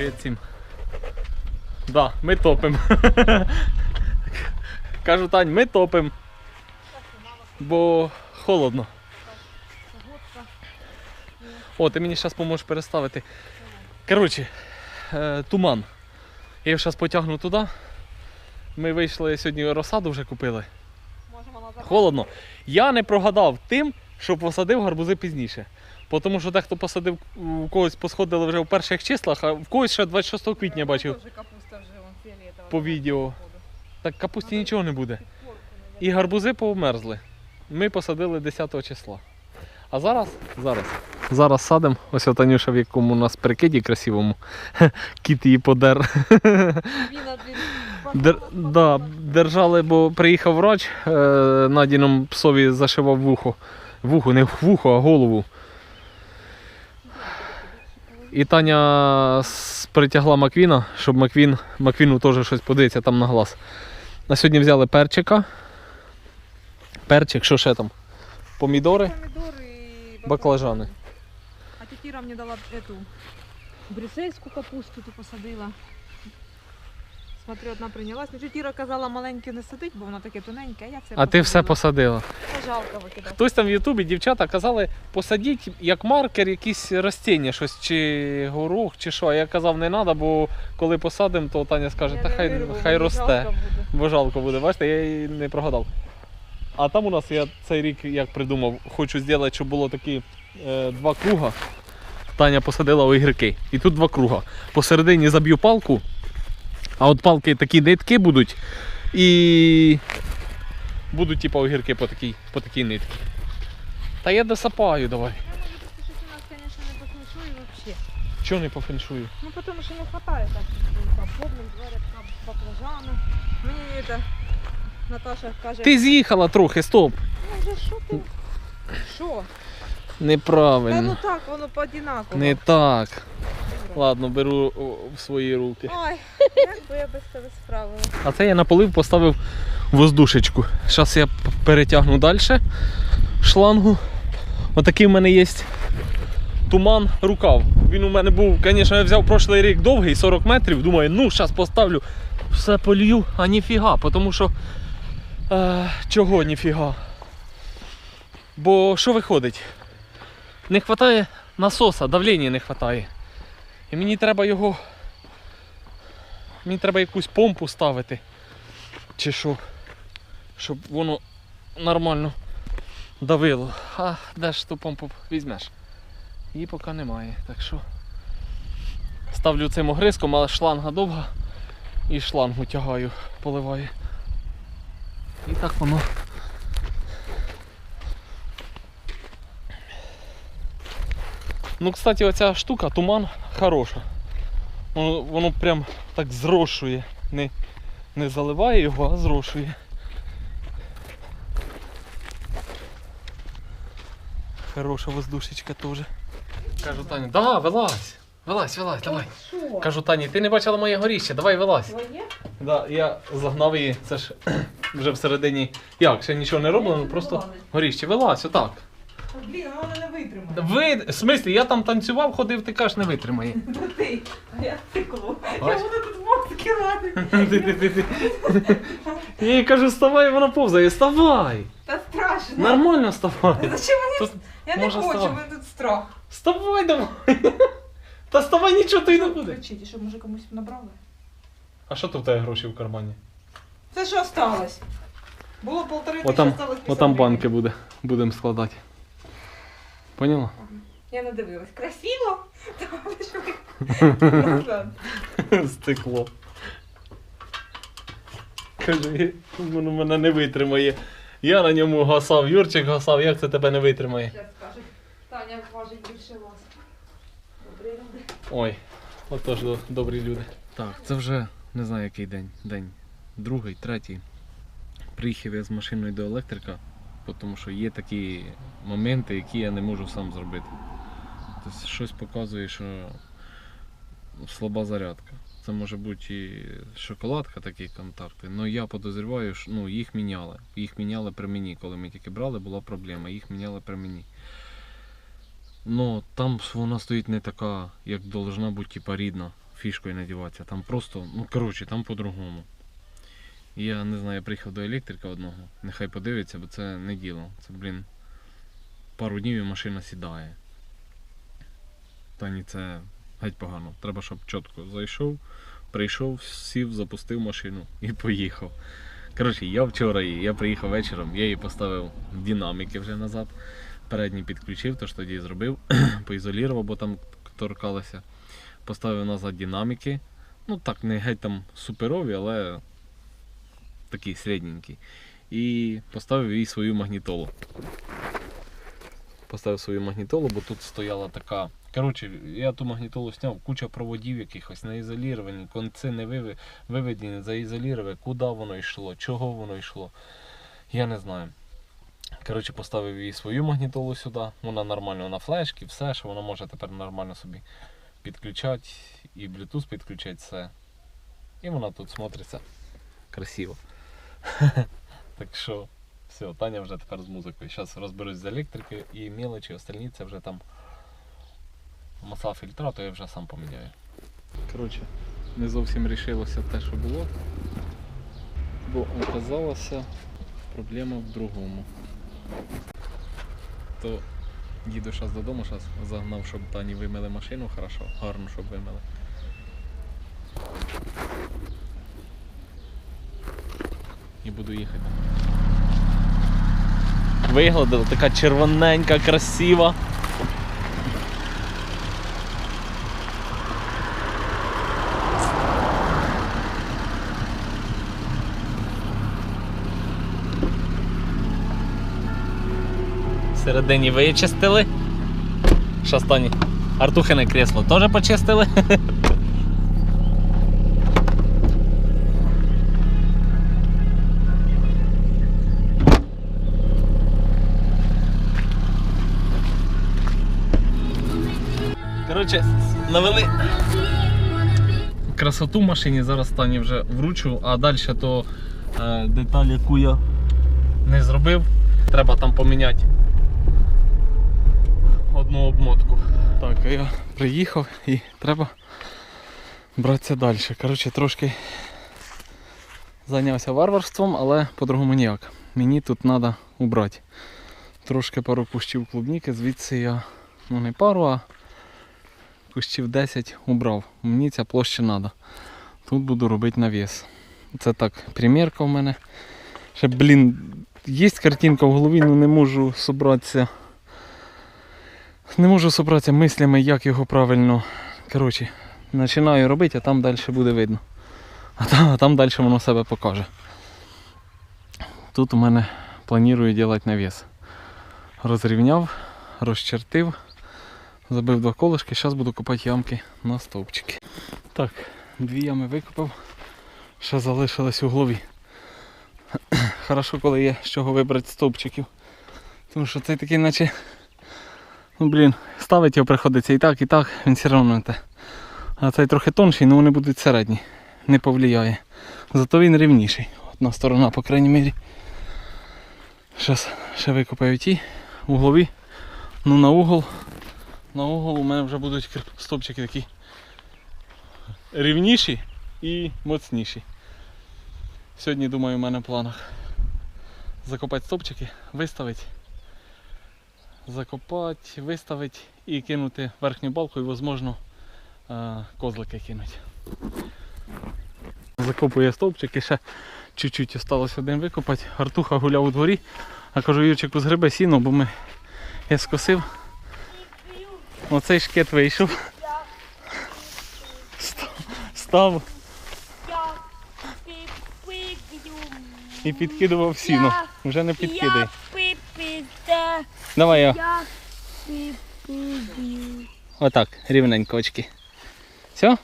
Привіт всім. Да, ми топимо. Кажу, Тань, ми топимо. Бо холодно. О, ти мені зараз поможеш переставити. Коротше, е, туман. Я його зараз потягну туди. Ми вийшли сьогодні розсаду вже купили. Холодно. Я не прогадав тим, що посадив гарбузи пізніше. Тому що дехто посадив, у когось посходили вже в перших числах, а в когось ще 26 квітня бачив капуста вже фіолетова. по відео. Так капусті нічого не буде. І гарбузи повмерзли. Ми посадили 10 числа. А зараз, зараз. Зараз садимо. Ось от Танюша в якому у нас прикиді красивому. Кіт її подер. Дер, да, держали, бо приїхав врач, е, Надіном псові зашивав вухо. Вухо, не вухо, а голову. І Таня притягла Маквіна, щоб Маквін, Маквіну теж щось подивиться там на глаз. На сьогодні взяли перчика. Перчик, що ще там? Помідори. помідори і Баклажани. А тетіра мені дала эту брюссельську капусту ти посадила. Смотрю, одна прийнялась. Ну, тетіра казала, маленьке не садить, бо вона таке тоненьке, а я все А ти все посадила. Та Жалко викидати. Хтось там в Ютубі дівчата казали, посадіть як маркер якісь ростіння, щось чи горох, чи що. А я казав, не треба, бо коли посадимо, то Таня скаже, Я та не хай, вирву, хай мені росте. жалко буде. Бо жалко буде, бачите, я її не прогадав. А там у нас я цей рік як придумав, хочу зробити, щоб було такі е, два круга. Таня посадила огірки. І тут два круга. Посередині заб'ю палку, а от палки такі нитки будуть. І будуть типу огірки по такій, по такій нитці. Та я досапаю давай. Я можу сказати, що у нас, конечно, не пофіншує вообще. Чого не пофеншую? Ну, потому что не хватает так, там, подным дворят баклажаны. Мені это, Наташа каже, Ти з'їхала трохи, стоп. ну вже що ти? Що? Та ну Неправильно. так, воно по-одинаково. Не так. Ладно, беру в свої руки. Ой, як би я без тебе справилась. А це я на полив поставив воздушечку. Зараз я перетягну далі шлангу. Отакий в мене є туман рукав. Він у мене був, звісно, я взяв прошлий рік довгий, 40 метрів. Думаю, ну зараз поставлю, все полью, а ніфіга, тому що. Е, чого ніфіга? Бо що виходить? Не вистачає насоса, давлення не вистачає. І мені треба його Мені треба якусь помпу ставити. Чи що. Щоб воно нормально давило. А де ж ту помпу візьмеш? Її поки немає. Так що ставлю цим огризком, але шланга довга і шлангу тягаю, поливаю. І так воно. Ну, кстати, оця штука, туман хороша. Воно, воно прям так зрошує. Не, не заливає його, а зрошує. Хороша воздушечка теж. Кажу Тані, да, вилазь. Вилазь, вилазь, давай. Що? Кажу Тані, ти не бачила моє горіще, давай вилазь. Твоє? Да, я загнав її, це ж вже всередині. Як, ще нічого не роблено, просто горіще. Вилазь, отак. Блін, воно не витримає. Ви, в смислі, я там танцював, ходив, ти кажеш, не витримає. Ти, а я циклу. Я буду тут мозки. Ти-ти-ти-ти. Я їй кажу, вставай, вона повзає, вставай! Та страшно. Нормально вставай. Зачем мені? Тут Я не може хочу, в мене тут страх. Вставай давай! Та вставай нічого ти не буде. Кричіть, що може комусь набрали? А що тут у тебе гроші в кармані? Це що осталось? Було полтори тисячі, Отам, осталось 50 отам гривень. банки буде, будемо складати. Поняла? Я не дивилась. Красиво? Стекло. Каже, воно мене не витримає. Я на ньому гасав, Юрчик гасав, як це тебе не витримає? Зараз скажуть. Таня важить більше вас. Добрий люди. Ой, отож до- добрі люди. Так, це вже не знаю який день. День. Другий, третій. Приїхав я з машиною до електрика, тому що є такі моменти, які я не можу сам зробити. Тобто щось показує, що слаба зарядка. Це може бути і шоколадка, такі контакти. але я підозрюваю, що ну, їх міняли. Їх міняли при мені. Коли ми тільки брали, була проблема. Їх міняли при мені. Ну, там вона стоїть не така, як должна бути, типа рідна фішкою надіватися. Там просто, ну коротше, там по-другому. Я не знаю, я приїхав до електрика одного. Нехай подивиться, бо це не діло. Це, блін, пару днів і машина сідає. Та ні, це геть погано. Треба, щоб чітко зайшов, прийшов, сів, запустив машину і поїхав. Коротше, я вчора її, я приїхав вечором, я її поставив в динаміки вже назад. Передній підключив, то ж тоді зробив, поізолірував, бо там торкалося. Поставив назад динаміки. Ну так, не геть там суперові, але такі середненькі. І поставив їй свою магнітолу. Поставив свою магнітолу, бо тут стояла така. Коротше, я ту магнітолу зняв, куча проводів якихось не ізоліровані, конці не виведені, заізоліровані, куди воно йшло, чого воно йшло. Я не знаю. Коротше, поставив їй свою магнітолу сюди. Вона нормально на флешки, все, що вона може тепер нормально собі підключати і Bluetooth підключати все. І вона тут смотриться красиво. Так що, все, Таня вже тепер з музикою. Зараз розберусь з електрикою і мелочі, остальні це вже там маса фільтра, то я вже сам поміняю. Коротше, не зовсім рішилося те, що було. Бо оказалося проблема в другому. То їду зараз додому, зараз загнав, щоб Тані вимили машину, хорошо, гарно, щоб вимили. І буду їхати. Виглядала така червоненька, красива. Всередині вичистили. Шастані. Артухине кресло теж почистили. Коротше, навели красоту в машині, зараз стані вже вручу, а далі то е, деталь, яку я не зробив, треба там поміняти одну обмотку. Так, я приїхав і треба братися далі. Коротше, трошки зайнявся варварством, але по-другому ніяк. Мені тут треба убрати. Трошки пару кущів клубніки, звідси я ну не пару, а кущів 10 убрав. Мені ця площа треба. Тут буду робити навіс. Це так, примірка в мене. Ще, блін, є картинка в голові, але не можу собратися. Не можу собратися мислями, як його правильно. Коротше, починаю робити, а там далі буде видно. А там, а там далі воно себе покаже. Тут у мене планую робити навіс. Розрівняв, розчертив, забив два колишки, зараз буду копати ямки на стовпчики. Так, дві ями викопав, ще залишилось у голові. Хорошо, коли є з чого вибрати стовпчиків. Тому що цей такий наче. Ну блін, ставить його приходиться і так, і так, він все одно не те. А цей трохи тонший, але вони будуть середні. Не повлияє. Зато він рівніший. Одна сторона, по крайній мірі. Зараз ще викопаю ті углові. Ну на угол. На угол у мене вже будуть стовпчики такі рівніші і моцніші. Сьогодні, думаю, у мене в планах закопати стовпчики, виставити закопати, виставити і кинути верхню балку і, можливо, е, козлики кинути. Закопує стовпчики, ще чуть-чуть осталось один викопати. Артуха гуляв у дворі, а кажу, Юрчику, згриби сіно, бо ми я скосив. Оцей шкет вийшов. Став, і підкидував сіно. Вже не підкидай. Давай пипію. Отак, рівненько очки. Все?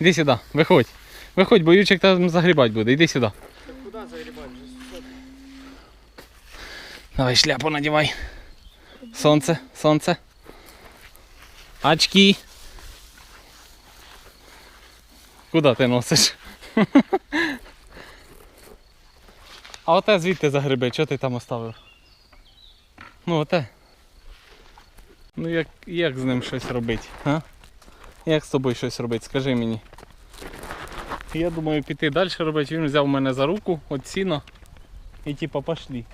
Іди сюди, виходь. Виходь, бо Ючик там загрібати буде. Іди сюди. Куда загребать? Же Давай шляпу надівай. Сонце, сонце. Очки. Куди ти носиш? А оте звідти загриби, що ти там оставив? Ну оте. Ну як, як з ним щось робити? А? Як з тобою щось робити, скажи мені. Я думаю піти далі робити. Він взяв мене за руку, от сіно. І типа пошли.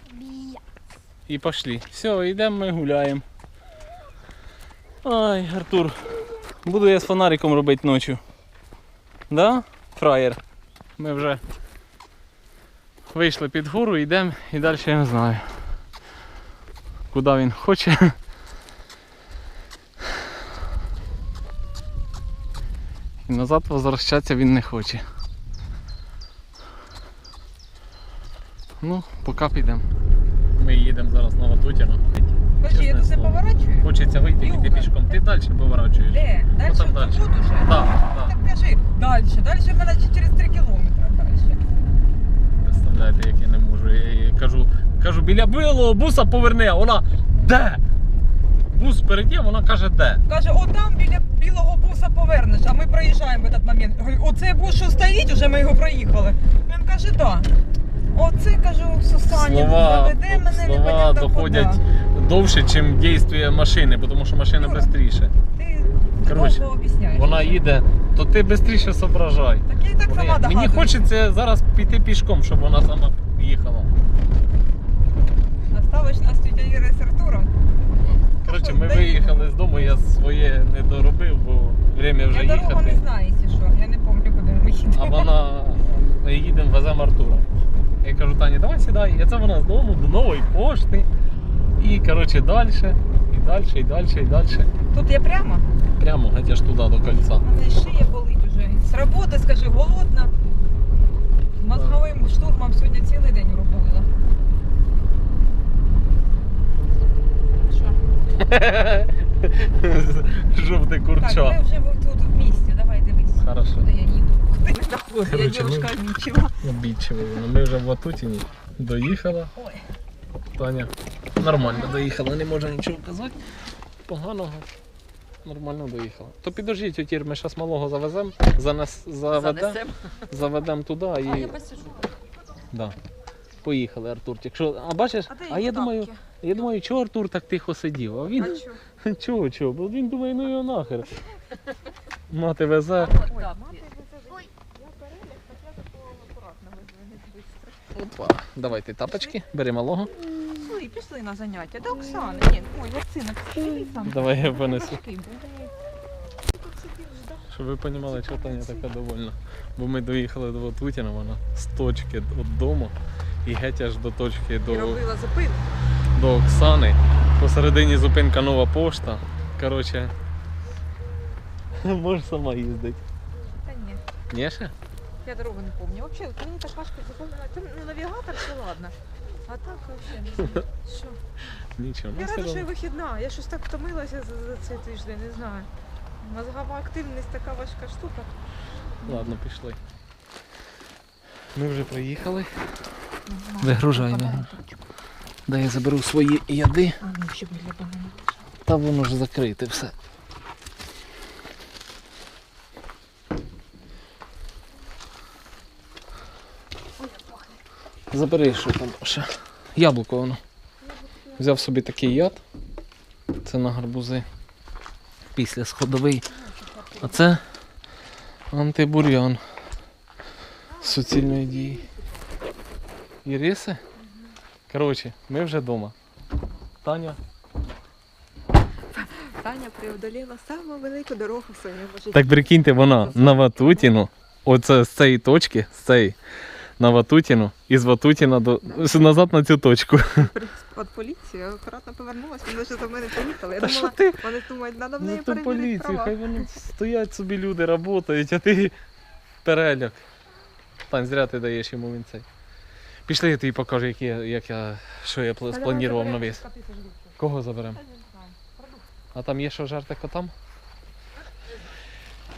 І пошли. Все, йдемо ми гуляємо. Ай, Артур. Буду я з фонариком робити ночі. Да? Фраєр. Ми вже вийшли під гору, йдемо і далі я не знаю. Куди він хоче. І назад возвращатися він не хоче. Ну, поки підемо. Ми їдемо зараз на Ватутіно. Бачи, я тут не поворачую. Хочеться вийти Юга. піти пішком. Ти далі поворачуєш. Де? Далі Отам тут далі. уже? Так, так. Так кажи, далі. Далі в мене через 3 кілометри далі. Представляєте, як я не можу. Я їй кажу, кажу, біля білого буса поверни, а вона де? Бус перед вона каже, де? Каже, отам біля білого буса повернеш, а ми проїжджаємо в этот момент. Говорю, оцей бус, що стоїть, уже ми його проїхали. Він каже, так. Оце кажу, Сусанін Слова, заведе мене слова непонятно доходять куди. Довше, ніж дійство машини, тому що машина Юра. швидше. Ти Коротше, об'ясняєш. Вона їде, то ти швидше соображай. Так я і так сама Мені хочеться зараз піти пішком, щоб вона сама їхала. Осталось нас тетя Іра з Артуром. Коротше, ми виїхали з дому, я своє не доробив, бо время вже я дорогу не знаю, якщо що. Я не пам'ятаю, куди ми їдемо. А вона ми їдемо, веземо Артура. Я кажу, Тані, давай сідай. І це вона з дому до нової пошти. І коротше далі, і далі, і далі, і далі. Тут я прямо. Прямо геть аж туди до кольця. У мене шия болить уже. З роботи, скажи, голодна. Мозговим штурмом сьогодні цілий день робила. Що? Жовте Так, ми вже тут в місті, давай дивись. Хорошо. Куди я їду? Куди не доходить? Я дівчинка обічила. Обідчиво. Ми вже в Ватутіні доїхала. Ой. Таня нормально доїхала, не можу нічого казати. Поганого. Нормально доїхала. То підождіть, отір, ми зараз малого завеземо, занес, заведемо заведем туди і. Да. Поїхали, Артурчик. Що, а бачиш, А де а я думаю, я думаю, чого Артур так тихо сидів? А він А чо? чого, чого? Бо він думає, ну його нахер. Мати везе. Ой, мати везе. Я перелік, так я такого акуратно везу, не Опа. Давайте тапочки, бери малого. І пішли на заняття. До Оксани. Ні, ой, пішли там. Давай я буде. Ждав. Щоб ви розуміли, чого Таня така довольна. Бо ми доїхали до Ватутіна, вона з точки від дому і геть аж до точки І до, робила зупинку. до Оксани. Посередині зупинка нова пошта. Коротше. Можеш сама їздити. Та ні. Ні ще? Я дорогу не пам'ятаю. Взагалі, мені так важко запам'ятати. Там ну, навігатор, все ладно. А так взагалі не знаю. Що? Нічого. Я рада, що я вихідна. Я щось так втомилася за, за цей тиждень, не знаю. Мозгова активність така важка штука. Ладно, пішли. Ми вже приїхали. Вигружай, вигружай. Да я заберу свої яди. А ну, ще біля. Та воно ж закрите все. Забери, що там ще. Яблуко воно. Взяв собі такий яд. Це на гарбузи. Після сходовий. А це антибур'ян суцільної дії. Іриси? Коротше, ми вже вдома. Таня Таня преодоліла саму велику дорогу в своєму житті. Так прикиньте, вона на Ватутіну, оце з цієї точки, з цієї на Ватутіну, і з Ватутіна до назад на цю точку. От поліції акуратно повернулася, вони ще за мене поїхали. Я Та що думала, ти? вони думають, треба в Ну неї то перевірити поліцію, права. хай вони стоять собі люди, працюють, а ти переляк. Тань, зря ти даєш йому він цей. Пішли, я тобі покажу, які я, як я, що я пл- спланував на вес. Кого заберемо? А там є що жарти котам?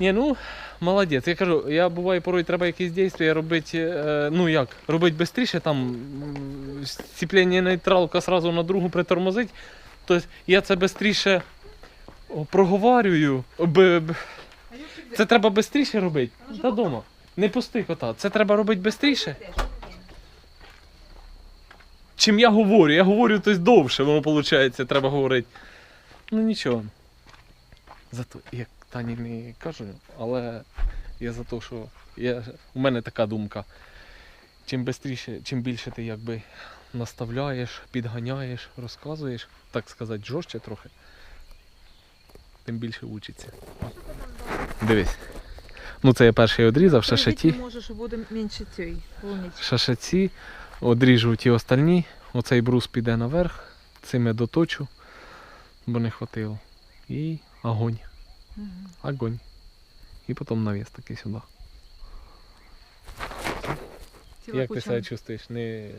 Ні, ну, молодець. Я кажу, я буває порой треба якісь дійства робити, е, ну як, робити швидше, там м, сцеплення нейтралка сразу на другу притормозить. Тобто я це швидше б, це треба швидше робити. Та дома. Не пусти кота. Це треба робити швидше. Чим я говорю. Я говорю тобто довше, воно виходить, треба говорити. Ну нічого. Зато як Тані не кажу, але я за те, що я, у мене така думка. Чим бистріше, чим більше ти якби наставляєш, підганяєш, розказуєш, так сказати, жорстче трохи, тим більше учиться. Дивись. Ну це я перший одрізав, шашаті. Шашаці, одріжу ті остальні, оцей брус піде наверх, цим я доточу, бо не хватило. І огонь. Огонь. І потім навіс такий сюди. Як ти себе чувствуєш? Не,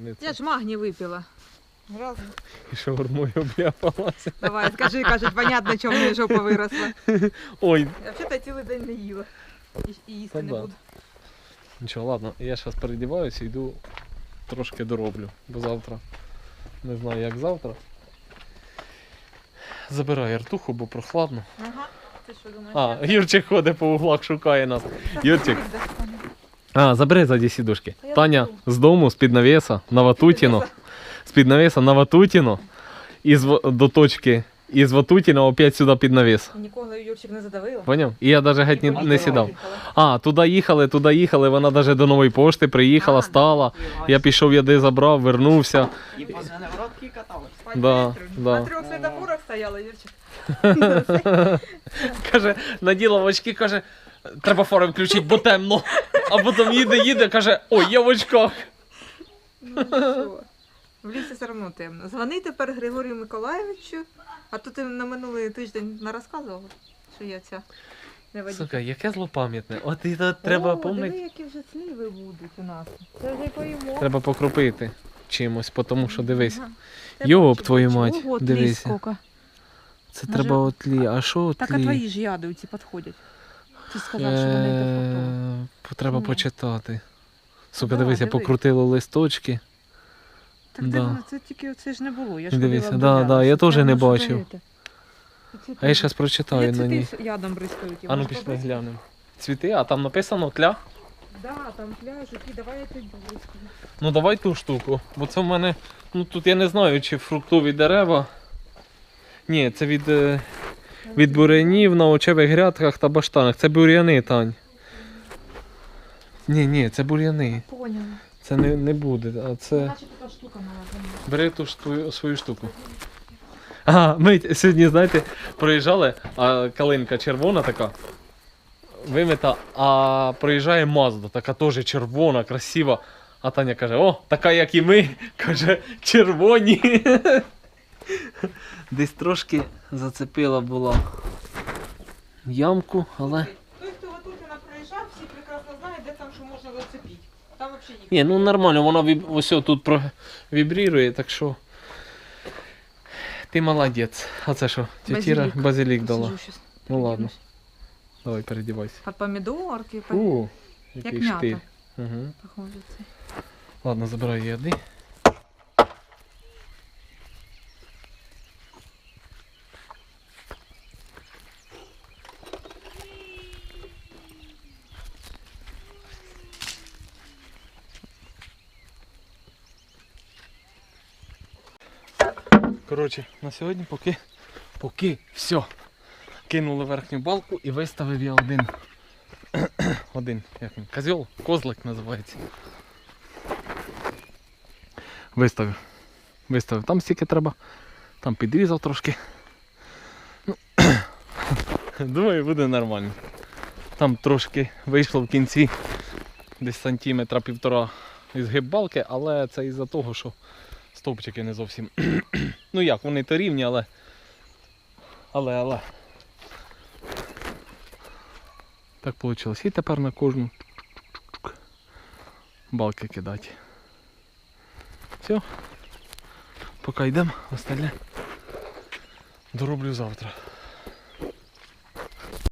не це. Я ж магні випила. Раз. І шаурмою обляпалася. Давай, скажи, кажуть, понятно, чому мені жопа виросла. Ой, Я взагалі цілий день не їла. І, і їсти Та не да. буду. нічого, ладно, я зараз передіваюся і йду трошки дороблю, бо завтра. Не знаю як завтра. Забираю артуху, бо прохладно. Ага. Ти що думаєш? А, Юрчик ходить по углах, шукає нас. Юрчик. А, забери ззаді сідушки. Та я Таня з дому, з-під навеса, на Ватутіно. З-під навеса на Ватутіно. І з, до точки. І з Ватутіна опять сюди під навіс. Нікого Юрчик не задавила. Поняв? І я навіть геть не, не сідав. А, туди їхали, туди їхали, вона навіть до нової пошти приїхала, стала. Я пішов, я де забрав, вернувся. І пацани в катались. Да. На трьох світофорах стояла Юрчик. Каже, наділа в очки, каже, треба фари включити, бо темно. А потім їде, їде, каже, ой, я в очках. Ну, нічого. В лісі все одно темно. Дзвони тепер Григорію Миколаєвичу, а то ти на минулий тиждень не розказував, що я ця не водій. Сука, яке злопам'ятне. От і то треба. Диви, які вже сливи будуть у нас. Це вже й поїмо. Треба покропити чимось, тому що дивись. Ага. Йоп, бачиш, твою мать, Ого, тлі дивися. скільки. Це Може- треба отлі. А що Так, а твої ж яди ці підходять. Ти сказав, що вони до фото. Е, Треба Ні. почитати. Сука, Да, дивись. покрутило листочки. Так да. дивно, це тільки це ж не було. Я ж ходила, да, да, я теж не бачив. А я зараз прочитаю Я на ній. ядом бризкають. А ну пішли глянемо. Цвіти, а там написано тля. Да, там пляж, які давай я тобі бризкаю. Ну давай ту штуку. Бо це в мене. Ну тут я не знаю, чи фруктові дерева. Ні, це від, е, від бурянів на очевих грядках та баштанах. Це бур'яни, Тань. Ні, ні, це бур'яни. Поняла. Це не, не буде, а це. Така штука мала. Бери ту ж твою, свою штуку. А, ми сьогодні, знаєте, проїжджали, а калинка червона така. Вимита, а проїжджає Мазда, така теж червона, красива. А Таня каже: о, така як і ми, каже, червоні. Десь трошки зацепила була ямку, але. Там взагалі їх. Ні, ну нормально, воно віб... ось тут про... вібрірує, так що. Ти молодець. А це що? Тітіра Базилік. дала. Ну ладно. Давай передівайся. А помідорки, по... У, як який м'ята. штиль. Угу. Похоже, це. Ладно, забирай їди. Коротше, на сьогодні поки, поки все. Кинули верхню балку і виставив я один. один, як він, козьол, козлик називається. Виставив. Виставив. Там стільки треба. Там підрізав трошки. Ну, Думаю, буде нормально. Там трошки вийшло в кінці десь сантиметра півтора ізгиб балки, але це із-за того, що стовпчики не зовсім. ну як, вони то рівні, але. Але, але. Так вийшло. І тепер на кожну балки кидати. Все. Поки йдемо, остальне дороблю завтра.